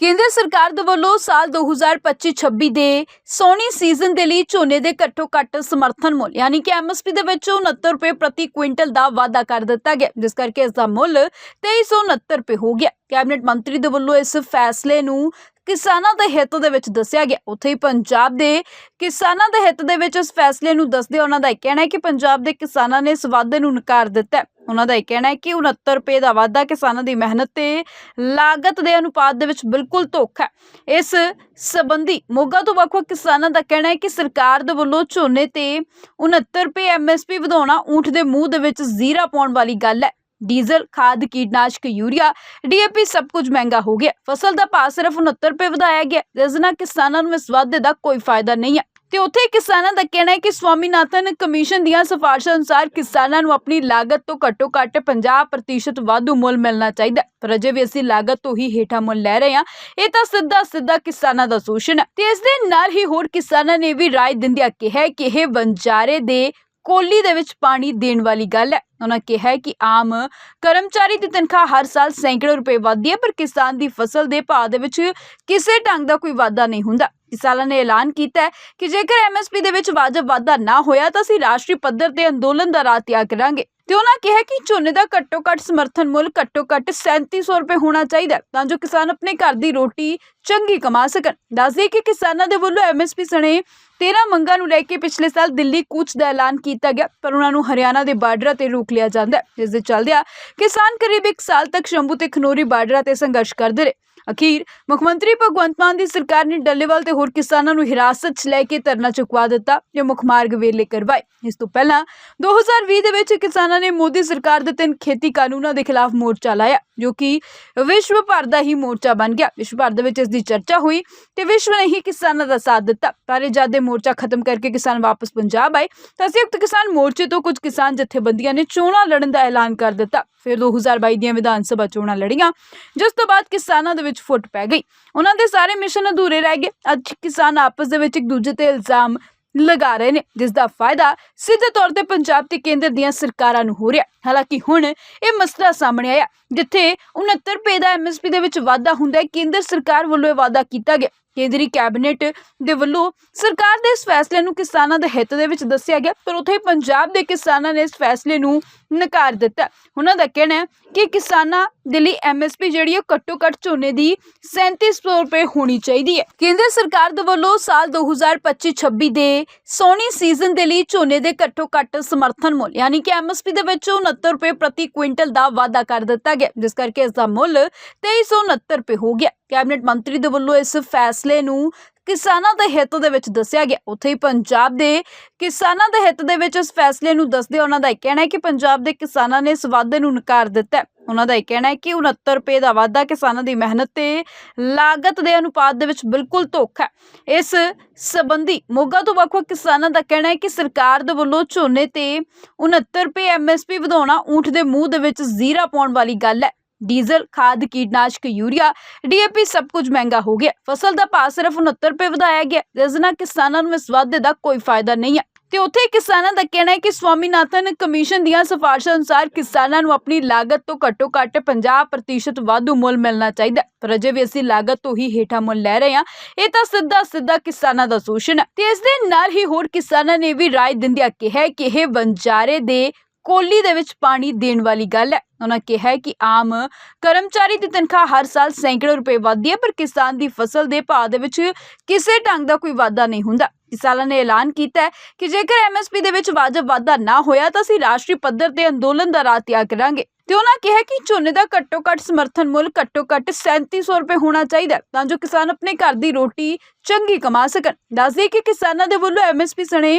ਕੇਂਦਰ ਸਰਕਾਰ ਦੇ ਵੱਲੋਂ ਸਾਲ 2025-26 ਦੇ ਸੋਹਣੀ ਸੀਜ਼ਨ ਦੇ ਲਈ ਝੋਨੇ ਦੇ ਘੱਟੋ ਘੱਟ ਸਮਰਥਨ ਮੁੱਲ, ਯਾਨੀ ਕਿ ਐਮਐਸਪੀ ਦੇ ਵਿੱਚ 69 ਰੁਪਏ ਪ੍ਰਤੀ ਕੁਇੰਟਲ ਦਾ ਵਾਅਦਾ ਕਰ ਦਿੱਤਾ ਗਿਆ, ਜਿਸ ਕਰਕੇ ਇਸ ਦਾ ਮੁੱਲ 2369 ਰੁਪਏ ਹੋ ਗਿਆ। ਕੈਬਨਿਟ ਮੰਤਰੀ ਦੇ ਵੱਲੋਂ ਇਸ ਫੈਸਲੇ ਨੂੰ ਕਿਸਾਨਾਂ ਦੇ ਹਿੱਤ ਦੇ ਵਿੱਚ ਦੱਸਿਆ ਗਿਆ। ਉੱਥੇ ਹੀ ਪੰਜਾਬ ਦੇ ਕਿਸਾਨਾਂ ਦੇ ਹਿੱਤ ਦੇ ਵਿੱਚ ਇਸ ਫੈਸਲੇ ਨੂੰ ਦੱਸਦੇ ਉਹਨਾਂ ਦਾ ਇਹ ਕਹਿਣਾ ਹੈ ਕਿ ਪੰਜਾਬ ਦੇ ਕਿਸਾਨਾਂ ਨੇ ਇਸ ਵਾਅਦੇ ਨੂੰ ਨਕਾਰ ਦਿੱਤਾ ਉਹਨਾਂ ਦਾ ਇਹ ਕਹਿਣਾ ਹੈ ਕਿ 69 ਰੁਪਏ ਦਾ ਵਾਧਾ ਕਿਸਾਨਾਂ ਦੀ ਮਿਹਨਤ ਤੇ ਲਾਗਤ ਦੇ ਅਨੁਪਾਤ ਦੇ ਵਿੱਚ ਬਿਲਕੁਲ ਧੋਖਾ ਹੈ। ਇਸ ਸਬੰਧੀ ਮੋਗਾ ਤੋਂ ਵੱਖ-ਵੱਖ ਕਿਸਾਨਾਂ ਦਾ ਕਹਿਣਾ ਹੈ ਕਿ ਸਰਕਾਰ ਦੇ ਵੱਲੋਂ ਝੋਨੇ ਤੇ 69 ਰੁਪਏ ਐਮਐਸਪੀ ਵਧਾਉਣਾ ਊਂਠ ਦੇ ਮੂੰਹ ਦੇ ਵਿੱਚ ਜ਼ੀਰਾ ਪਾਉਣ ਵਾਲੀ ਗੱਲ ਹੈ। ਡੀਜ਼ਲ, ਖਾਦ, ਕੀਟਨਾਸ਼ਕ, ਯੂਰੀਆ ਡੀਏਪੀ ਸਭ ਕੁਝ ਮਹਿੰਗਾ ਹੋ ਗਿਆ। ਫਸਲ ਦਾ ਭਾਅ ਸਿਰਫ 69 ਰੁਪਏ ਵਧਾਇਆ ਗਿਆ। ਜਿਸ ਨਾਲ ਕਿਸਾਨਾਂ ਨੂੰ ਇਸ ਵਾਧੇ ਦਾ ਕੋਈ ਫਾਇਦਾ ਨਹੀਂ ਹੈ। ਤੇ ਉੱਥੇ ਕਿਸਾਨਾਂ ਦਾ ਕਹਿਣਾ ਹੈ ਕਿ ਸਵਾਮੀਨਾਥਨ ਕਮਿਸ਼ਨ ਦੀਆਂ ਸਿਫਾਰਸ਼ਾਂ ਅਨੁਸਾਰ ਕਿਸਾਨਾਂ ਨੂੰ ਆਪਣੀ ਲਾਗਤ ਤੋਂ ਘੱਟੋ ਘੱਟ 50% ਵਾਧੂ ਮੁੱਲ ਮਿਲਣਾ ਚਾਹੀਦਾ ਪਰ ਅਜੇ ਵੀ ਅਸੀਂ ਲਾਗਤ ਤੋਂ ਹੀ ਹੇਠਾਂ ਮੁੱਲ ਲੈ ਰਹੇ ਹਾਂ। ਇਹ ਤਾਂ ਸਿੱਧਾ ਸਿੱਧਾ ਕਿਸਾਨਾਂ ਦਾ ਸ਼ੋਸ਼ਣ ਹੈ। ਤੇ ਇਸ ਦੇ ਨਾਲ ਹੀ ਹੋਰ ਕਿਸਾਨਾਂ ਨੇ ਵੀ ਰਾਏ ਦਿੰਦਿਆਂ ਕਿਹਾ ਕਿ ਇਹ ਵੰਜਾਰੇ ਦੇ ਕੋਲੀ ਦੇ ਵਿੱਚ ਪਾਣੀ ਦੇਣ ਵਾਲੀ ਗੱਲ ਹੈ। ਉਹਨਾਂ ਕਿਹਾ ਕਿ ਆਮ ਕਰਮਚਾਰੀ ਦੀ ਤਨਖਾਹ ਹਰ ਸਾਲ ਸੈਂਕੜੋ ਰੁਪਏ ਵਧਦੀ ਹੈ, ਪਰ ਕਿਸਾਨ ਦੀ ਫਸਲ ਦੇ ਭਾਅ ਦੇ ਵਿੱਚ ਕਿਸੇ ਢੰਗ ਦਾ ਕੋਈ ਵਾਧਾ ਨਹੀਂ ਹੁੰਦਾ। ਕਿਸਾਨਾਂ ਨੇ ਐਲਾਨ ਕੀਤਾ ਹੈ ਕਿ ਜੇਕਰ ਐਮਐਸਪੀ ਦੇ ਵਿੱਚ ਵਾਜਬ ਵਾਧਾ ਨਾ ਹੋਇਆ ਤਾਂ ਅਸੀਂ ਰਾਸ਼ਟਰੀ ਪੱਧਰ ਤੇ ਅੰਦੋਲਨ ਦਾ ਰਾਹ ਤਿਆਗ ਕਰਾਂਗੇ। ਤੇ ਉਹਨਾਂ ਕਿਹਾ ਕਿ ਝੋਨੇ ਦਾ ਘੱਟੋ ਘੱਟ ਸਮਰਥਨ ਮੁੱਲ ਘੱਟੋ ਘੱਟ 3700 ਰੁਪਏ ਹੋਣਾ ਚਾਹੀਦਾ ਤਾਂ ਜੋ ਕਿਸਾਨ ਆਪਣੇ ਘਰ ਦੀ ਰੋਟੀ ਚੰਗੀ ਕਮਾ ਸਕਣ। ਦੱਸਦੇ ਕਿ ਕਿਸਾਨਾਂ ਦੇ ਵੱਲੋਂ ਐਮਐਸਪੀ ਸਣੇ 13 ਮੰਗਾਂ ਨੂੰ ਲੈ ਕੇ ਪਿਛਲੇ ਸਾਲ ਦਿੱਲੀ ਕੂਚ ਦਾ ਐਲਾਨ ਕੀਤਾ ਗਿਆ, ਪਰ ਉਹਨਾਂ ਨੂੰ ਹਰਿਆਣਾ ਦੇ ਬਾਰਡਰਾਂ ਤੇ ਰੋਕ ਲਿਆ ਜਾਂਦਾ ਹੈ, ਜਿਸ ਦੇ ਚੱਲਦਿਆਂ ਕਿਸਾਨ ਕਰੀਬ 1 ਸਾਲ ਤੱਕ ਸ਼ੰਭੂ ਤੇ ਖਨੋਰੀ ਬਾਰਡਰਾਂ ਤੇ ਸੰਘਰਸ਼ ਕਰਦੇ ਰਹੇ। ਅਖੀਰ, ਮੁੱਖ ਮੰਤਰੀ ਭਗਵੰਤ ਮਾਨ ਦੀ ਸਰਕਾਰ ਨੇ ਡੱਲੇਵਾਲ ਤੇ ਹੋਰ ਕਿਸਾਨਾਂ ਨੂੰ ਹਿਰਾਸਤ 'ਚ ਲੈ ਕੇ ਧਰਨਾ ਚੁਕਵਾ ਦਿੱਤਾ ਤੇ ਮੁੱਖ ਮਾਰਗ ਵੇਲੇ ਕਰਵਾਏ। ਇਸ ਤੋਂ ਪਹਿਲਾਂ 2020 ਦੇ ਵਿੱਚ ਕਿਸਾਨਾਂ ਨੇ ਮੋਦੀ ਸਰਕਾਰ ਦੇ ਤਿੰਨ ਖੇਤੀ ਕਾਨੂੰਨਾਂ ਦੇ ਖਿਲਾਫ ਮੋਰਚਾ ਲਾਇਆ, ਜੋ ਕਿ ਵਿਸ਼ਵ ਭਰ ਦਾ ਹੀ ਮੋਰਚਾ ਬਣ ਗਿਆ। ਵਿਸ਼ਵ ਭਰ ਦੇ ਵਿੱਚ ਇਸ ਦੀ ਚਰਚਾ ਹੋਈ ਤੇ ਵਿਸ਼ਵ ਨੇ ਹੀ ਕਿਸਾਨਾਂ ਦਾ ਸਾਥ ਦਿੱਤਾ। ਪਰ ਇਹ ਜਦ ਇਹ ਮੋਰਚਾ ਖਤਮ ਕਰਕੇ ਕਿਸਾਨ ਵਾਪਸ ਪੰਜਾਬ ਆਏ, ਤਾਂ ਸੰਯੁਕਤ ਕਿਸਾਨ ਮੋਰਚੇ ਤੋਂ ਕੁਝ ਕਿਸਾਨ ਜਥੇਬੰਦੀਆਂ ਨੇ ਚੋਣਾਂ ਲੜਨ ਦਾ ਐਲਾਨ ਕਰ ਦਿੱਤਾ। ਫਿਰ 2022 ਦੀਆਂ ਵਿਧਾਨ ਸਭਾ ਚੋਣਾਂ ਲੜੀਆਂ, ਜਿਸ ਤੋਂ ਬਾਅਦ ਕਿਸਾਨਾਂ ਦੇ ਵਿੱਚ ਫੁੱਟ ਪੈ ਗਈ। ਉਹਨਾਂ ਦੇ ਸਾਰੇ ਮਿਸ਼ਨ ਅਧੂਰੇ ਰਹਿ ਗਏ। ਅੱਜ ਕਿਸਾਨ ਆਪਸ ਦੇ ਵਿੱਚ ਇੱਕ ਦੂਜੇ ਤੇ ਇਲਜ਼ਾਮ ਲਗਾ ਰਹੇ ਨੇ, ਜਿਸ ਦਾ ਫਾਇਦਾ ਸਿੱਧੇ ਤੌਰ ਤੇ ਪੰਜਾਬ ਤੇ ਕੇਂਦਰ ਦੀਆਂ ਸਰਕਾਰਾਂ ਨੂੰ ਹੋ ਰਿਹਾ ਹਾਲਾਂਕਿ ਹੁਣ ਇਹ ਮਸਲਾ ਸਾਹਮਣੇ ਆਇਆ, ਜਿੱਥੇ 69 ਰੁਪਏ ਦਾ ਐਮਐਸਪੀ ਦੇ ਵਿੱਚ ਵਾਧਾ ਹੁੰਦਾ ਹੈ। ਕੇਂਦਰ ਸਰਕਾਰ ਵੱਲੋਂ ਇਹ ਵਾਅਦਾ ਕੀਤਾ ਗਿਆ। ਕੇਂਦਰੀ ਕੈਬਨਿਟ ਦੇ ਵੱਲੋਂ ਸਰਕਾਰ ਦੇ ਇਸ ਫੈਸਲੇ ਨੂੰ ਕਿਸਾਨਾਂ ਦੇ ਹਿੱਤ ਦੇ ਵਿੱਚ ਦੱਸਿਆ ਗਿਆ, ਪਰ ਉੱਥੇ ਪੰਜਾਬ ਦੇ ਕਿਸਾਨਾਂ ਨੇ ਇਸ ਫੈਸਲੇ ਨੂੰ ਨਕਾਰ ਦਿੱਤਾ। ਉਹਨਾਂ ਦਾ ਕਹਿਣਾ ਹੈ ਕਿ ਕਿਸਾਨਾਂ ਦੇ ਲਈ ਐਮਐਸਪੀ ਜਿਹੜੀ ਹੈ ਘੱਟੋ ਘੱਟ ਝੋਨੇ ਦੀ 3700 ਰੁਪਏ ਹੋਣੀ ਚਾਹੀਦੀ ਹੈ। ਕੇਂਦਰ ਸਰਕਾਰ ਦੇ ਵੱਲੋਂ ਸਾਲ 2025-26 ਦੇ ਸੋਹਣੀ ਸੀਜ਼ਨ ਦੇ ਲਈ ਝੋਨੇ ਦੇ ਘੱਟੋ ਘੱਟ ਸਮਰਥਨ ਮੁੱਲ, ਯਾਨੀ ਕਿ ਐਮਐਸਪੀ ਦੇ ਵਿੱਚ 69 ਰੁਪਏ ਪ੍ਰਤੀ ਕੁਇੰਟਲ ਦਾ ਵਾਅਦਾ ਕਰ ਦਿੱਤਾ ਗਿਆ, ਜਿਸ ਕਰਕੇ ਇਸ ਦਾ ਮੁੱਲ 2369 ਰੁਪਏ ਹੋ ਗਿਆ। ਕੈਬਨਿਟ ਮੰਤਰੀ ਦੇ ਵੱਲੋਂ ਇਸ ਫੈਸਲੇ ਨੂੰ ਕਿਸਾਨਾਂ ਦੇ ਹਿੱਤ ਦੇ ਵਿੱਚ ਦੱਸਿਆ ਗਿਆ। ਉੱਥੇ ਹੀ ਪੰਜਾਬ ਦੇ ਕਿਸਾਨਾਂ ਦੇ ਹਿੱਤ ਦੇ ਵਿੱਚ ਇਸ ਫੈਸਲੇ ਨੂੰ ਦੱਸਦੇ ਉਹਨਾਂ ਦਾ ਇਹ ਕਹਿਣਾ ਹੈ ਕਿ ਪੰਜਾਬ ਦੇ ਕਿਸਾਨਾਂ ਨੇ ਇਸ ਵਾਅਦੇ ਨੂੰ ਨਕਾਰ ਦਿੱਤਾ ਉਹਨਾਂ ਦਾ ਇਹ ਕਹਿਣਾ ਹੈ ਕਿ 69 ਰੁਪਏ ਦਾ ਵਾਅਦਾ ਕਿਸਾਨਾਂ ਦੀ ਮਿਹਨਤ ਤੇ ਲਾਗਤ ਦੇ ਅਨੁਪਾਤ ਦੇ ਵਿੱਚ ਬਿਲਕੁਲ ਧੋਖਾ ਹੈ। ਇਸ ਸਬੰਧੀ ਮੋਗਾ ਤੋਂ ਵੱਖ-ਵੱਖ ਕਿਸਾਨਾਂ ਦਾ ਕਹਿਣਾ ਹੈ ਕਿ ਸਰਕਾਰ ਦੇ ਵੱਲੋਂ ਝੋਨੇ ਤੇ 69 ਰੁਪਏ ਐਮਐਸਪੀ ਵਧਾਉਣਾ ਊਂਠ ਦੇ ਮੂੰਹ ਦੇ ਵਿੱਚ ਜ਼ੀਰਾ ਪਾਉਣ ਵਾਲੀ ਗੱਲ ਹੈ। ਡੀਜ਼ਲ, ਖਾਦ, ਕੀਟਨਾਸ਼ਕ, ਯੂਰੀਆ, ਡੀਏਪੀ ਸਭ ਕੁਝ ਮਹਿੰਗਾ ਹੋ ਗਿਆ। ਫਸਲ ਦਾ ਭਾਅ ਸਿਰਫ 69 ਰੁਪਏ ਵਧਾਇਆ ਗਿਆ। ਜਿਸ ਨਾਲ ਕਿਸਾਨਾਂ ਨੂੰ ਇਸ ਵਾਧੇ ਦਾ ਕੋਈ ਫਾਇਦਾ ਨਹੀਂ ਹੈ। ਤੇ ਉੱਥੇ ਕਿਸਾਨਾਂ ਦਾ ਕਹਿਣਾ ਹੈ ਕਿ ਸਵਾਮੀਨਾਥਨ ਕਮਿਸ਼ਨ ਦੀਆਂ ਸਿਫਾਰਸ਼ਾਂ ਅਨੁਸਾਰ ਕਿਸਾਨਾਂ ਨੂੰ ਆਪਣੀ ਲਾਗਤ ਤੋਂ ਘੱਟੋ ਘੱਟ 50% ਵਾਧੂ ਮੁੱਲ ਮਿਲਣਾ ਚਾਹੀਦਾ ਹੈ। ਪਰ ਅਜੇ ਵੀ ਅਸੀਂ ਲਾਗਤ ਤੋਂ ਹੀ ਹੇਠਾਂ ਮੁੱਲ ਲੈ ਰਹੇ ਹਾਂ। ਇਹ ਤਾਂ ਸਿੱਧਾ ਸਿੱਧਾ ਕਿਸਾਨਾਂ ਦਾ ਸ਼ੋਸ਼ਣ ਹੈ। ਤੇ ਇਸ ਦੇ ਨਾਲ ਹੀ ਹੋਰ ਕਿਸਾਨਾਂ ਨੇ ਵੀ ਰਾਏ ਦਿੰਦਿਆਂ ਕਿਹਾ ਕਿ ਇਹ ਵੰਜਾਰੇ ਦੇ ਕੋਲੀ ਦੇ ਵਿੱਚ ਪਾਣੀ ਦੇਣ ਵਾਲੀ ਗੱਲ ਹੈ। ਉਹਨਾਂ ਕਿਹਾ ਕਿ ਆਮ ਕਰਮਚਾਰੀ ਦੀ ਤਨਖਾਹ ਹਰ ਸਾਲ ਸੈਂਕੜੇ ਰੁਪਏ ਵਧਦੀ ਹੈ, ਪਰ ਕਿਸਾਨ ਦੀ ਫਸਲ ਦੇ ਭਾਅ ਦੇ ਵਿੱਚ ਕਿਸੇ ਢੰਗ ਦਾ ਕੋਈ ਵਾਧਾ ਨਹੀਂ ਹੁੰਦਾ। ਕਿਸਾਨਾਂ ਨੇ ਐਲਾਨ ਕੀਤਾ ਹੈ ਕਿ ਜੇਕਰ ਐਮਐਸਪੀ ਦੇ ਵਿੱਚ ਵਾਜਬ ਵਾਧਾ ਨਾ ਹੋਇਆ ਤਾਂ ਅਸੀਂ ਰਾਸ਼ਟਰੀ ਪੱਧਰ ਤੇ ਅੰਦੋਲਨ ਦਾ ਰਾਹ ਤਿਆਗ ਕਰਾਂਗੇ। ਤੇ ਉਹਨਾਂ ਕਿਹਾ ਕਿ ਝੋਨੇ ਦਾ ਘੱਟੋ ਘੱਟ ਸਮਰਥਨ ਮੁੱਲ ਘੱਟੋ ਘੱਟ 3700 ਰੁਪਏ ਹੋਣਾ ਚਾਹੀਦਾ ਤਾਂ ਜੋ ਕਿਸਾਨ ਆਪਣੇ ਘਰ ਦੀ ਰੋਟੀ ਚੰਗੀ ਕਮਾ ਸਕਣ। ਦੱਸਦੇ ਕਿ ਕਿਸਾਨਾਂ ਦੇ ਵੱਲੋਂ ਐਮਐਸਪੀ ਸਣੇ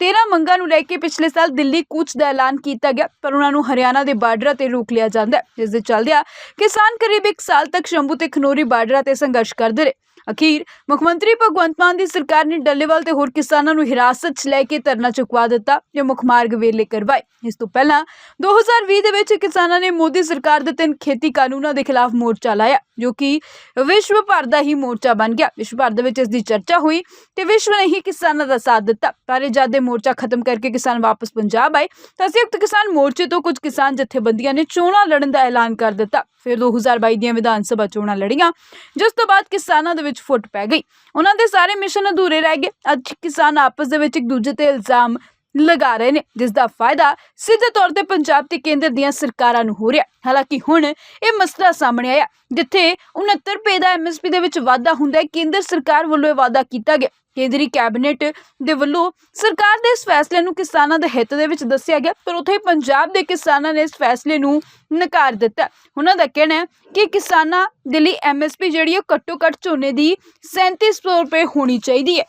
13 ਮੰਗਾਂ ਨੂੰ ਲੈ ਕੇ ਪਿਛਲੇ ਸਾਲ ਦਿੱਲੀ ਕੂਚ ਦਾ ਐਲਾਨ ਕੀਤਾ ਗਿਆ, ਪਰ ਉਹਨਾਂ ਨੂੰ ਹਰਿਆਣਾ ਦੇ ਬਾਰਡਰਾਂ ਤੇ ਰੋਕ ਲਿਆ ਜਾਂਦਾ ਹੈ। ਜਿਸ ਦੇ ਚੱਲਦਿਆਂ ਕਿਸਾਨ ਕਰੀਬ 1 ਸਾਲ ਤੱਕ ਸ਼ੰਭੂ ਤੇ ਖਨੋਰੀ ਬਾਰਡਰਾਂ ਤੇ ਸੰਘਰਸ਼ ਕਰਦੇ ਰਹੇ। ਅਖੀਰ, ਮੁੱਖ ਮੰਤਰੀ ਭਗਵੰਤ ਮਾਨ ਦੀ ਸਰਕਾਰ ਨੇ ਡੱਲੇਵਾਲ ਤੇ ਹੋਰ ਕਿਸਾਨਾਂ ਨੂੰ ਹਿਰਾਸਤ 'ਚ ਲੈ ਕੇ ਧਰਨਾ ਚੁਕਵਾ ਦਿੱਤਾ ਤੇ ਮੁੱਖ ਮਾਰਗ ਵੇਲੇ ਕਰਵਾਏ। ਇਸ ਤੋਂ ਪਹਿਲਾਂ 2020 ਦੇ ਵਿੱਚ ਕਿਸਾਨਾਂ ਨੇ ਮੋਦੀ ਸਰਕਾਰ ਦੇ ਤਿੰਨ ਖੇਤੀ ਕਾਨੂੰਨਾਂ ਦੇ ਖਿਲਾਫ ਮੋਰਚਾ ਲਾਇਆ, ਜੋ ਕਿ ਵਿਸ਼ਵ ਭਰ ਦਾ ਹੀ ਮੋਰਚਾ ਬਣ ਗਿਆ। ਵਿਸ਼ਵ ਭਰ ਦੇ ਵਿੱਚ ਇਸ ਦੀ ਚਰਚਾ ਹੋਈ ਤੇ ਵਿਸ਼ਵ ਨੇ ਹੀ ਕਿਸਾਨਾਂ ਦਾ ਸਾਥ ਦਿੱਤਾ। ਪਰ ਇਹ ਜਦ ਦੇ ਮੋਰਚਾ ਖਤਮ ਕਰਕੇ ਕਿਸਾਨ ਵਾਪਸ ਪੰਜਾਬ ਆਏ, ਤਾਂ ਸੰਯੁਕਤ ਕਿਸਾਨ ਮੋਰਚੇ ਤੋਂ ਕੁਝ ਕਿਸਾਨ ਜਥੇਬੰਦੀਆਂ ਨੇ ਚੋਣਾਂ ਲੜਨ ਦਾ ਐਲਾਨ ਕਰ ਦਿੱਤਾ। ਫਿਰ 2022 ਦੀਆਂ ਵਿਧਾਨ ਸਭਾ ਚੋਣਾਂ ਲੜੀਆਂ, ਜਿਸ ਤੋਂ ਬਾਅਦ ਕਿਸਾਨਾਂ ਦੇ ਵਿੱਚ ਫੁੱਟ ਪੈ ਗਈ। ਉਹਨਾਂ ਦੇ ਸਾਰੇ ਮਿਸ਼ਨ ਅਧੂਰੇ ਰਹਿ ਗਏ। ਅੱਜ ਕਿਸਾਨ ਆਪਸ ਦੇ ਵਿੱਚ ਇੱਕ ਦੂਜੇ ਤੇ ਇਲਜ਼ਾਮ ਲਗਾ ਰਹੇ ਨੇ ਜਿਸ ਦਾ ਫਾਇਦਾ ਸਿੱਧੇ ਤੌਰ ਤੇ ਪੰਜਾਬ ਤੇ ਕੇਂਦਰ ਦੀਆਂ ਸਰਕਾਰਾਂ ਨੂੰ ਹੋ ਰਿਹਾ। ਹਾਲਾਂਕਿ ਹੁਣ ਇਹ ਮਸਲਾ ਸਾਹਮਣੇ ਆਇਆ, ਜਿੱਥੇ 69 ਰੁਪਏ ਦਾ ਐਮਐਸਪੀ ਦੇ ਵਿੱਚ ਵਾਧਾ ਹੁੰਦਾ ਹੈ, ਕੇਂਦਰ ਸਰਕਾਰ ਵੱਲੋਂ ਇਹ ਵਾਅਦਾ ਕੀਤਾ ਗਿਆ। ਕੇਂਦਰੀ ਕੈਬਨਿਟ ਦੇ ਵੱਲੋਂ ਸਰਕਾਰ ਦੇ ਇਸ ਫੈਸਲੇ ਨੂੰ ਕਿਸਾਨਾਂ ਦੇ ਹਿੱਤ ਦੇ ਵਿੱਚ ਦੱਸਿਆ ਗਿਆ, ਪਰ ਉੱਥੇ ਪੰਜਾਬ ਦੇ ਕਿਸਾਨਾਂ ਨੇ ਇਸ ਫੈਸਲੇ ਨੂੰ ਨਕਾਰ ਦਿੱਤਾ। ਉਹਨਾਂ ਦਾ ਕਹਿਣਾ ਹੈ ਕਿ ਕਿਸਾਨਾਂ ਦੇ ਲਈ ਐਮਐਸਪੀ ਜਿਹੜੀ ਹੈ ਘੱਟੋ ਘੱਟ ਝੋਨੇ ਦੀ 3700 ਰੁਪਏ ਹੋਣੀ ਚਾਹੀਦੀ ਹੈ।